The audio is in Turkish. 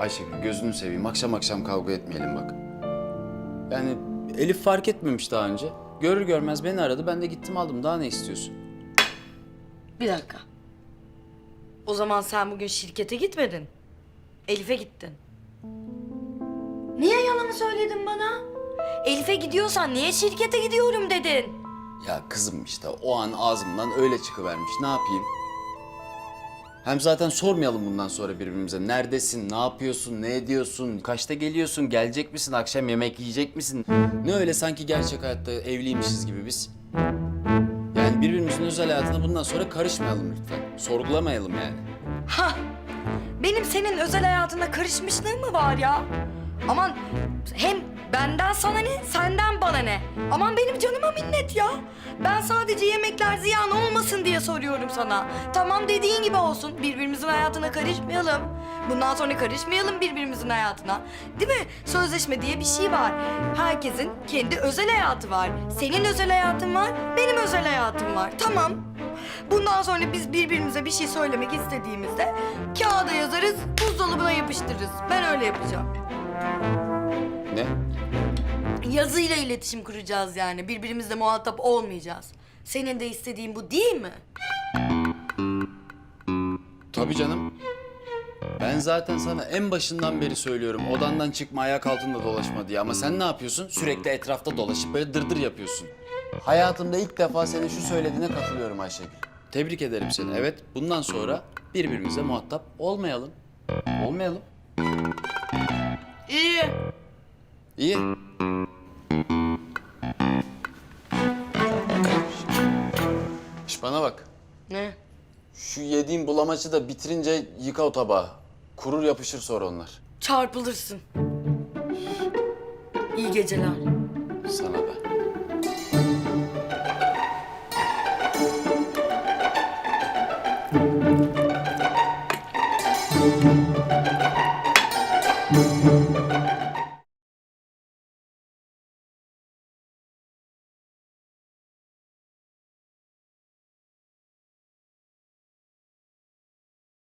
Ayşegül gözünü seveyim akşam akşam kavga etmeyelim bak. Yani Elif fark etmemiş daha önce. Görür görmez beni aradı ben de gittim aldım daha ne istiyorsun? Bir dakika. O zaman sen bugün şirkete gitmedin. Elif'e gittin. Niye yalanı söyledin bana? Elif'e gidiyorsan niye şirkete gidiyorum dedin? Ya kızım işte o an ağzımdan öyle çıkıvermiş ne yapayım? Hem zaten sormayalım bundan sonra birbirimize. Neredesin, ne yapıyorsun, ne ediyorsun, kaçta geliyorsun, gelecek misin, akşam yemek yiyecek misin? Ne öyle sanki gerçek hayatta evliymişiz gibi biz. Yani birbirimizin özel hayatına bundan sonra karışmayalım lütfen. Sorgulamayalım yani. Ha! Benim senin özel hayatına karışmışlığım mı var ya? Aman hem benden sana ne, senden bana ne? Aman benim canıma minnet ya. Ben sadece yemekler ziyan olmasın diye soruyorum sana. Tamam dediğin gibi olsun. Birbirimizin hayatına karışmayalım. Bundan sonra karışmayalım birbirimizin hayatına. Değil mi? Sözleşme diye bir şey var. Herkesin kendi özel hayatı var. Senin özel hayatın var, benim özel hayatım var. Tamam. Bundan sonra biz birbirimize bir şey söylemek istediğimizde kağıda yazarız, buzdolabına yapıştırırız. Ben öyle yapacağım. Ne? Yazıyla iletişim kuracağız yani. Birbirimizle muhatap olmayacağız. Senin de istediğin bu değil mi? Tabii canım. Ben zaten sana en başından beri söylüyorum odandan çıkma ayak altında dolaşma diye ama sen ne yapıyorsun? Sürekli etrafta dolaşıp böyle dırdır yapıyorsun. Hayatımda ilk defa senin şu söylediğine katılıyorum Ayşegül. Tebrik ederim seni. Evet bundan sonra birbirimize muhatap olmayalım. Olmayalım. İyi. İyi. Şş bana bak. Ne? Şu yediğin bulamacı da bitirince yıka o tabağı. Kurur yapışır sonra onlar. Çarpılırsın. İyi geceler. Sana da. Aa,